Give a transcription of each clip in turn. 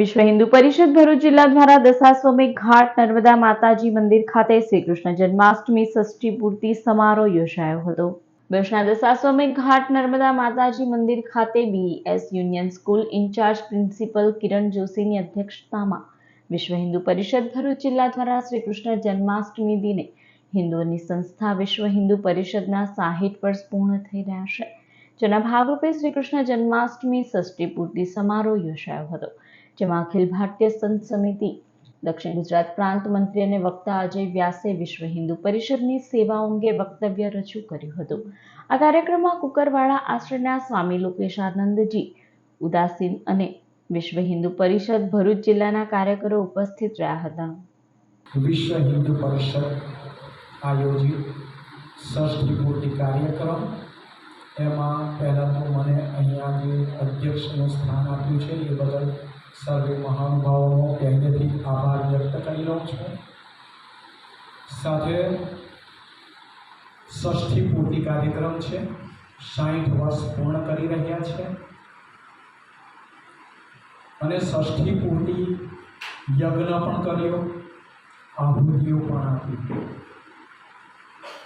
વિશ્વ હિન્દુ પરિષદ ભરૂચ જિલ્લા દ્વારા દશાશ્વમેઘ ઘાટ નર્મદા માતાજી મંદિર ખાતે શ્રી કૃષ્ણ જન્માષ્ટમી ષષ્ઠી પૂર્તિ સમારોહ યોજાયો હતો. ભરૂચના દશાશ્વમેઘ ઘાટ નર્મદા માતાજી મંદિર ખાતે BS union school in charge principal Kiran જોશીની અધ્યક્ષતામાં વિશ્વ હિન્દુ પરિષદ ભરૂચ જિલ્લા દ્વારા શ્રી કૃષ્ણ જન્માષ્ટમી દિને હિન્દુઓની સંસ્થા વિશ્વ હિન્દુ પરિષદના સાહીઠ વર્ષ પૂર્ણ થઈ રહ્યા છે. જેના ભાગરૂપે શ્રી કૃષ્ણ જન્માષ્ટમી ષષ્ઠી પૂર્તિ સમારોહ યોજાયો હતો. જેમાં અખિલ ભારતીય સંત સમિતિ, દક્ષિણ ગુજરાત પ્રાંત મંત્રી અને વક્તા અજય વ્યાસે વિશ્વ હિન્દુ પરિષદની સેવાઓ અંગે વક્તવ્ય રજૂ કર્યું હતું. આ કાર્યક્રમમાં કુકરવાડા આશ્રયના સ્વામી લોકેશાનંદજી ઉદાસીન અને વિશ્વ હિન્દુ પરિષદ ભરૂચ જિલ્લાના કાર્યકરો ઉપસ્થિત રહ્યા હતા. વિશ્વ હિન્દુ પરિષદ આયોજિત કાર્યક્રમ. એમાં પહેલાં તો મને અહીંયા જે અધ્યક્ષનું સ્થાન આપ્યું છે એ બદલ સર્વે મહાનુભાવોનો પહેલેથી આભાર વ્યક્ત કરી રહ્યો છું. સાથે ષષ્ઠી પૂર્તિ કાર્યક્રમ છે. સાઠ વર્ષ પૂર્ણ કરી રહ્યા છે. અને ષષ્ઠી પૂર્તિ યજ્ઞ પણ કર્યો. આહુતિઓ પણ આપી.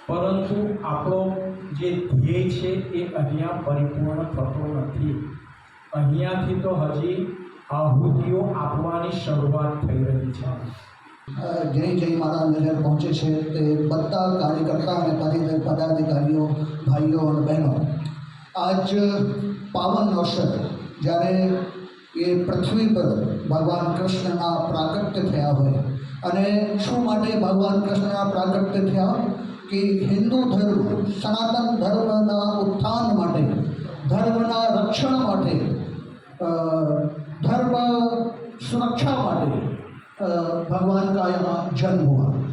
પરંતુ આપણો જે ધ્યેય છે એ અહીંયા પરિપૂર્ણ થતો નથી. અહીંયાથી તો હજી આહુતિઓ આપવાની શરૂઆત થઈ રહી છે. જય જય મારા નજર પહોંચે છે તે બધા કાર્યકર્તા અને પદાધિ- પદાધિકારીઓ, ભાઈઓ અને બહેનો, આજ પાવન અવસર જ્યારે એ પૃથ્વી પર ભગવાન કૃષ્ણના પ્રાગટ્ય થયા હોય, અને શું માટે ભગવાન કૃષ્ણના પ્રાગટ્ય થયા? કે હિન્દુ ધર્મ, સનાતન ધર્મના ઉત્થાન માટે, ધર્મના રક્ષણ માટે धर्म सुरक्षा માટે અ, ભગવાન का यहाँ जन्म हुआ